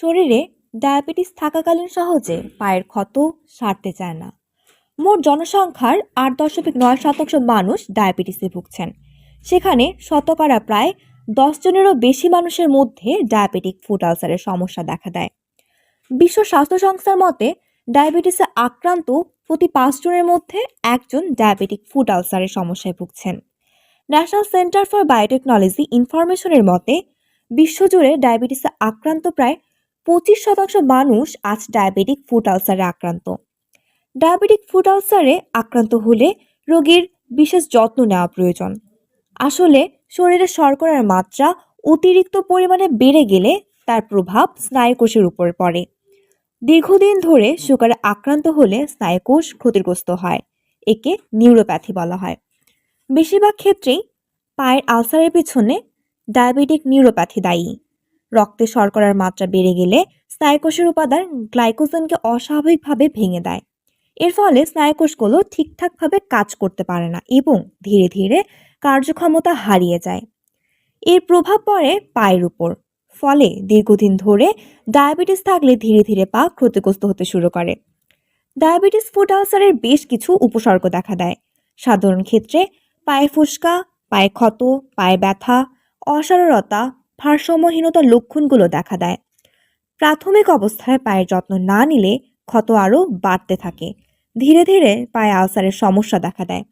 শরীরে ডায়াবেটিস থাকাকালীন সহজে পায়ের ক্ষত সারতে চায় না। মোট জনসংখ্যার আট দশমিক নয় শতাংশ মানুষ ডায়াবেটিসে ভুগছেন। সেখানে শতকরা প্রায় দশ জনেরও বেশি মানুষের মধ্যে ডায়াবেটিক ফুড আলসারের সমস্যা দেখা দেয়। বিশ্ব স্বাস্থ্য সংস্থার মতে, ডায়াবেটিসে আক্রান্ত প্রতি পাঁচজনের মধ্যে একজন ডায়াবেটিক ফুড আলসারের সমস্যায় ভুগছেন। ন্যাশনাল সেন্টার ফর বায়োটেকনোলজি ইনফরমেশনের মতে, বিশ্বজুড়ে ডায়াবেটিসে আক্রান্ত প্রায় পঁচিশ শতাংশ মানুষ আজ ডায়াবেটিক ফুড আলসারে আক্রান্ত। ডায়াবেটিক ফুড আলসারে আক্রান্ত হলে রোগীর বিশেষ যত্ন নেওয়া প্রয়োজন। আসলে শরীরে শর্করার মাত্রা অতিরিক্ত পরিমাণে বেড়ে গেলে তার প্রভাব স্নায়ুকোষের উপর পড়ে। দীর্ঘদিন ধরে সুগারে আক্রান্ত হলে স্নায়ুকোষ ক্ষতিগ্রস্ত হয়, একে নিউরোপ্যাথি বলা হয়। বেশিরভাগ ক্ষেত্রেই পায়ের আলসারের পিছনে ডায়াবেটিক নিউরোপ্যাথি দায়ী। রক্তে শর্করার মাত্রা বেড়ে গেলে স্নায়ুকোষের উপাদান গ্লাইকোজেনকে অস্বাভাবিকভাবে ভেঙে দেয়। এর ফলে স্নায়ুকোষগুলো ঠিকঠাকভাবে কাজ করতে পারে না এবং ধীরে ধীরে কার্যক্ষমতা হারিয়ে যায়। এর প্রভাব পড়ে পায়ের উপর, ফলে দীর্ঘদিন ধরে ডায়াবেটিস থাকলে ধীরে ধীরে পা ক্ষতিগ্রস্ত হতে শুরু করে। ডায়াবেটিস ফুড আলসারের বেশ কিছু উপসর্গ দেখা দেয়। সাধারণ ক্ষেত্রে পায়ে ফুসকা, পায়ে ক্ষত, পায়ে ব্যথা অসারতা ভারসাম্যহীনতার লক্ষণগুলো দেখা দেয়। প্রাথমিক অবস্থায় পায়ের যত্ন না নিলে ক্ষত আরও বাড়তে থাকে। ধীরে ধীরে পায়ে আলসারের সমস্যা দেখা দেয়।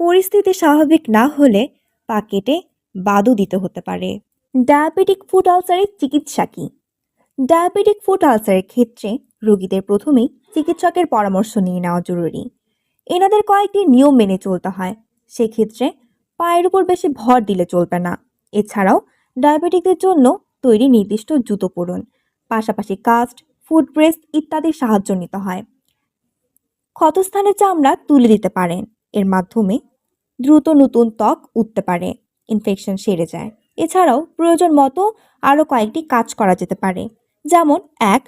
পরিস্থিতি স্বাভাবিক না হলে পা কেটে বাদও দিতে হতে পারে। ডায়াবেটিক ফুড আলসারের চিকিৎসা কী? ডায়াবেটিক ফুড আলসারের ক্ষেত্রে রোগীদের প্রথমেই চিকিৎসকের পরামর্শ নিয়ে নেওয়া জরুরি। এনাদের কয়েকটি নিয়ম মেনে চলতে হয়। সেক্ষেত্রে পায়ের উপর বেশি ভর দিলে চলবে না। এছাড়াও ডায়াবেটিকদের জন্য তৈরি নির্দিষ্ট জুতো পরুন, পাশাপাশি কাস্ট ফুড প্রেস ইত্যাদির সাহায্য নিতে হয়। ক্ষতস্থানের চামড়া তুলে দিতে পারেন, এর মাধ্যমে দ্রুত নতুন ত্বক উঠতে পারে ইনফেকশন সেরে যায়। এছাড়াও প্রয়োজন মতো আরও কয়েকটি কাজ করা যেতে পারে, যেমন এক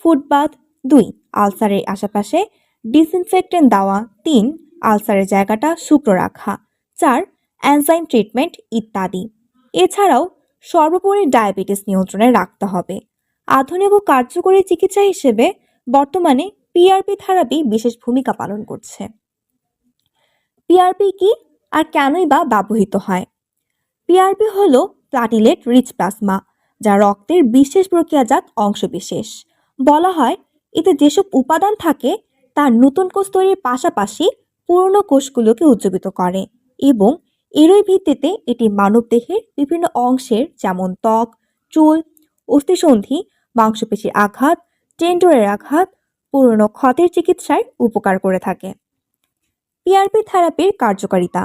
ফুটবাথ দুই, আলসারের আশেপাশে ডিসইনফেক্টেন্ট দেওয়া, তিন, আলসারের জায়গাটা শুকনো রাখা, চার অ্যানজাইম ট্রিটমেন্ট ইত্যাদি। এছাড়াও সর্বোপরি ডায়াবেটিস নিয়ন্ত্রণে রাখতে হবে। আধুনিক ও কার্যকরী চিকিৎসা হিসেবে বর্তমানে পিআরপি থেরাপি বিশেষ ভূমিকা পালন করছে। পিআরপি কি আর কেনই বা ব্যবহৃত হয়? পিআরপি হল প্লাটিলেট রিচ প্লাজমা, যা রক্তের বিশেষ প্রক্রিয়াজাত অংশবিশেষ বলা হয়, এতে যেসব উপাদান থাকে, তা নতুন কোষ তৈরির পাশাপাশি পুরনো কোষগুলোকে উজ্জীবিত করে এবং এরই ভিত্তিতে এটি মানবদেহের বিভিন্ন অংশের যেমন ত্বক, চুল, অস্থিসন্ধি, মাংসপেশির আঘাত, টেন্ডরের আঘাত, পুরনো ক্ষতের চিকিৎসায় উপকার করে থাকে। পিআরপি থেরাপির কার্যকারিতা।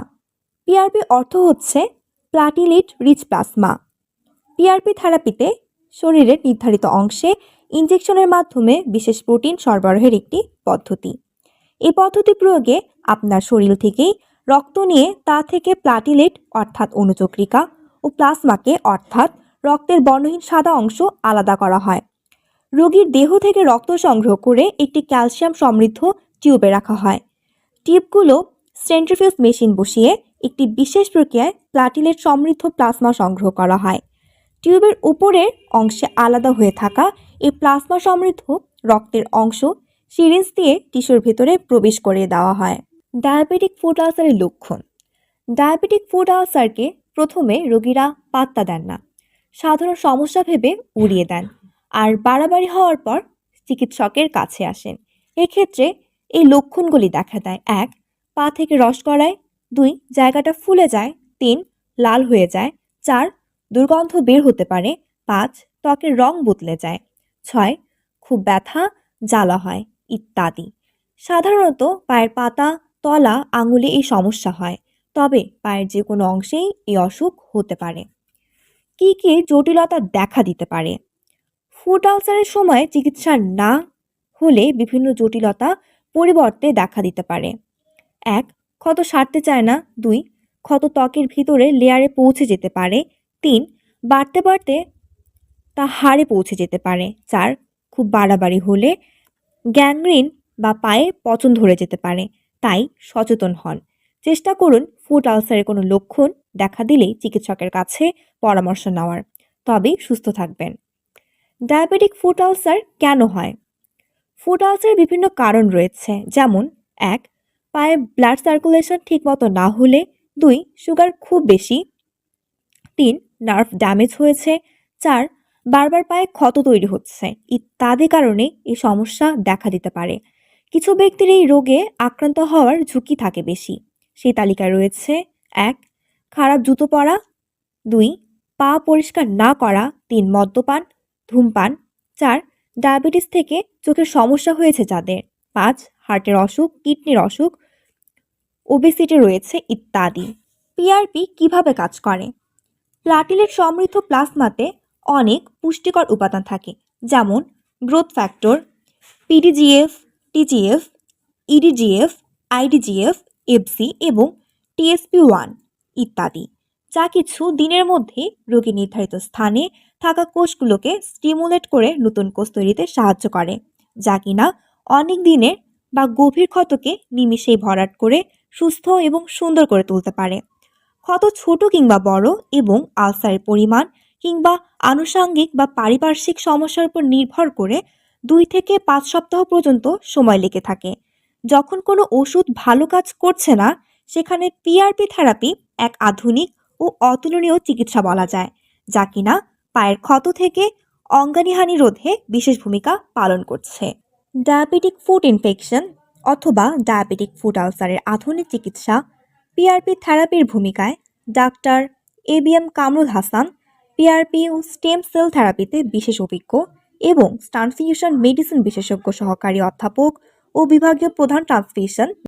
পিআরপি অর্থ হচ্ছে প্লাটিলিট রিচ প্লাজমা। পিআরপি থেরাপিতে শরীরের নির্ধারিত অংশে ইঞ্জেকশনের মাধ্যমে বিশেষ প্রোটিন সরবরাহের একটি পদ্ধতি। এই পদ্ধতি প্রয়োগে আপনার শরীর থেকেই রক্ত নিয়ে তা থেকে প্লাটিলেট, অর্থাৎ অনুচক্রিকা, ও প্লাজমাকে, অর্থাৎ রক্তের বর্ণহীন সাদা অংশ, আলাদা করা হয়। রোগীর দেহ থেকে রক্ত সংগ্রহ করে একটি ক্যালসিয়াম সমৃদ্ধ টিউবে রাখা হয়। টিউবগুলো সেন্ট্রিফিউজ মেশিন বসিয়ে একটি বিশেষ প্রক্রিয়ায় প্লাটিলেট সমৃদ্ধ প্লাজমা সংগ্রহ করা হয়। টিউবের উপরের অংশে আলাদা হয়ে থাকা এই প্লাজমা সমৃদ্ধ রক্তের অংশ, সিরিঞ্জ দিয়ে টিস্যুর ভেতরে প্রবেশ করে দেওয়া হয়। ডায়াবেটিক ফুড আলসারের লক্ষণ। ডায়াবেটিক ফুড আলসারকে প্রথমে রোগীরা পাত্তা দেন না। সাধারণ সমস্যা ভেবে উড়িয়ে দেন। আর বাড়াবাড়ি হওয়ার পর চিকিৎসকের কাছে আসেন। এক্ষেত্রে এই লক্ষণগুলি দেখা দেয়। এক, পা থেকে রস গড়ায়। দুই, জায়গাটা ফুলে যায়। তিন, লাল হয়ে যায়। চার, দুর্গন্ধ বের হতে পারে। পাঁচ, ত্বকের রং বদলে যায়। ছয়, খুব ব্যথা, জ্বালা হয়, ইত্যাদি। সাধারণত পায়ের পাতা তলা আঙুলে এই সমস্যা হয়। তবে পায়ের যে কোনো অংশেই এই অসুখ হতে পারে। কী কী জটিলতা দেখা দিতে পারে? ফুড আলসারের সময় চিকিৎসা না হলে বিভিন্ন জটিলতা পরিবর্তে দেখা দিতে পারে। এক, ক্ষত সারতে চায় না। দুই, ক্ষত ত্বকের ভিতরে লেয়ারে পৌঁছে যেতে পারে। তিন, বাড়তে বাড়তে তা হাড়ে পৌঁছে যেতে পারে। চার, খুব বাড়াবাড়ি হলে গ্যাংগ্রিন বা পায়ে পচন ধরে যেতে পারে। তাই সচেতন হন। চেষ্টা করুন ফুড আলসারের কোনো লক্ষণ দেখা দিলেই চিকিৎসকের কাছে পরামর্শ নেওয়ার। তবেই সুস্থ থাকবেন। ডায়াবেটিক ফুড আলসার কেন হয়? ফুড আলসারের বিভিন্ন কারণ রয়েছে। যেমন, এক, পায়ে ব্লাড সার্কুলেশন ঠিকমতো না হলে। দুই, সুগার খুব বেশি। তিন, নার্ভ ড্যামেজ হয়েছে। চার, বারবার পায়ে ক্ষত তৈরি হচ্ছে। ইত্যাদি কারণে এই সমস্যা দেখা দিতে পারে। কিছু ব্যক্তির এই রোগে আক্রান্ত হওয়ার ঝুঁকি থাকে বেশি। সেই তালিকায় রয়েছে, এক, খারাপ জুতো পরা, দুই, পা পরিষ্কার না করা, তিন, মদ্যপান, ধূমপান, চার, ডায়াবেটিস থেকে চোখের সমস্যা হয়েছে যাদের, পাঁচ, হার্টের অসুখ, কিডনির অসুখ, ওবেসিটি রয়েছে ইত্যাদি। পিআরপি কীভাবে কাজ করে? প্লাটিলেট সমৃদ্ধ প্লাজমাতে অনেক পুষ্টিকর উপাদান থাকে, যেমন growth factor PDGF TGF EDGF IDGF FC এবং টিএসপি ওয়ান ইত্যাদি। যা কিছু দিনের মধ্যে রোগী নির্ধারিত স্থানে থাকা কোষগুলোকে স্টিমুলেট করে নতুন কোষ তৈরিতে সাহায্য করে, যা কিনা অনেক দিনের বা গভীর ক্ষতকে নিমিষেই ভরাট করে সুস্থ এবং সুন্দর করে তুলতে পারে। ক্ষত ছোট কিংবা বড় এবং আলসারের পরিমাণ কিংবা আনুষাঙ্গিক বা পারিপার্শ্বিক সমস্যার উপর নির্ভর করে দুই থেকে পাঁচ সপ্তাহ পর্যন্ত সময় লেগে থাকে। যখন কোনো ওষুধ ভালো কাজ করছে না, সেখানে পিআরপি থেরাপি এক আধুনিক ও অতুলনীয় চিকিৎসা বলা যায়, যা কিনা পায়ের ক্ষত থেকে অঙ্গানীহানি রোধে বিশেষ ভূমিকা পালন করছে। ডায়াবেটিক ফুড ইনফেকশন অথবা ডায়াবেটিক ফুড আলসারের আধুনিক চিকিৎসা পিআরপি থেরাপির ভূমিকায় doctor A B M Kamrul Hasan PRP O stem cell থেরাপিতে বিশেষ অভিজ্ঞ এবং ট্রান্সফিউশন মেডিসিন বিশেষজ্ঞ সহকারী অধ্যাপক ও বিভাগীয় প্রধান ট্রান্সফিউশন